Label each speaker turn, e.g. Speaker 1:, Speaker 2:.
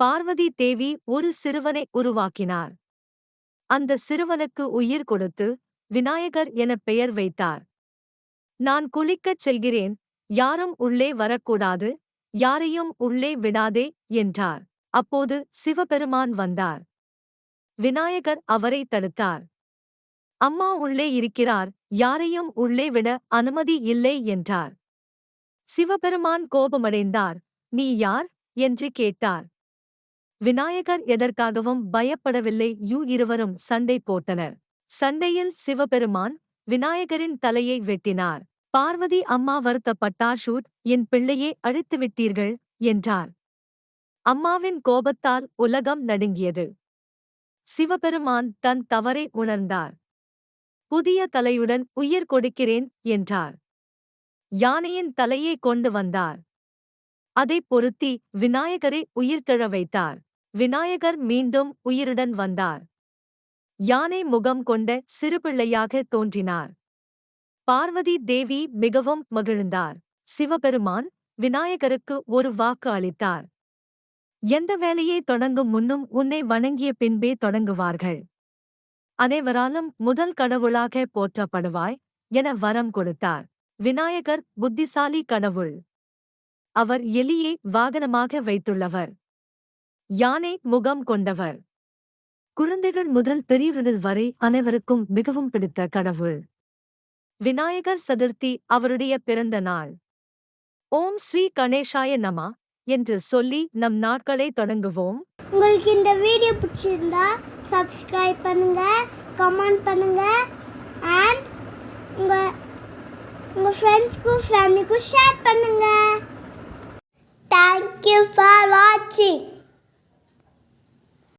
Speaker 1: பார்வதி தேவி ஒரு சிறுவனை உருவாக்கினார். அந்த சிறுவனுக்கு உயிர் கொடுத்து விநாயகர் என பெயர் வைத்தார். நான் குளிக்கச் செல்கிறேன் யாரும் உள்ளே வரக்கூடாது யாரையும் உள்ளே விடாதே என்றார். அப்போது சிவபெருமான் வந்தார். விநாயகர் அவரை தடுத்தார். அம்மா உள்ளே இருக்கிறார் யாரையும் உள்ளே விட அனுமதி இல்லை என்றார். சிவபெருமான் கோபமடைந்தார். நீ யார்? என்று கேட்டார். விநாயகர் எதற்காகவும் பயப்படவில்லை. யூ இருவரும் சண்டை போட்டனர். சண்டையில் சிவபெருமான் விநாயகரின் தலையை வெட்டினார். பார்வதி அம்மா வருத்தப்பட்டார். ஷூட் என் பிள்ளையே அழித்துவிட்டீர்கள் என்றார். அம்மாவின் கோபத்தால் உலகம் நடுங்கியது. சிவபெருமான் தன் தவறை உணர்ந்தார். புதிய தலையுடன் உயிர் கொடுக்கிறேன் என்றார். யானையின் தலையை கொண்டு வந்தார். அதைப் பொருத்தி விநாயகரை உயிர்த்தெழ வைத்தார். விநாயகர் மீண்டும் உயிருடன் வந்தார். யானை முகம் கொண்ட சிறுபிள்ளையாக தோன்றினார். பார்வதி தேவி மிகவும் மகிழ்ந்தார். சிவபெருமான் விநாயகருக்கு ஒரு வாக்கு அளித்தார். எந்த வேலையை தொடங்கும் முன்னும் உன்னை வணங்கிய பின்பே தொடங்குவார்கள். அனைவராலும் முதல் கடவுளாக போற்றப்படுவாய் என வரம் கொடுத்தார். விநாயகர் புத்திசாலி கடவுள். அவர் எலியை வாகனமாக வைத்துள்ளவர். யானை முகம் கொண்டவர். குழந்தைகள் முதல் பெரியவர்கள் வரை அனைவருக்கும் மிகவும் பிடித்த கடவுள். விநாயகர் சதுர்த்தி அவருடைய பிறந்த நாள். ஓம் ஸ்ரீ கணேஷாய நமா என்று சொல்லி நம் நாட்களை தொடங்குவோம்.
Speaker 2: உங்களுக்கு இந்த வீடியோ பிடிச்சிருந்தா சப்ஸ்கிரைப் பண்ணுங்க கமெண்ட் பண்ணுங்க அண்ட் உங்க உங்க ஃப்ரெண்ட்ஸ்க்கும் ஃபேமிலிக்கும் ஷேர் பண்ணுங்க. தேங்க்யூ ஃபார் வாட்சிங்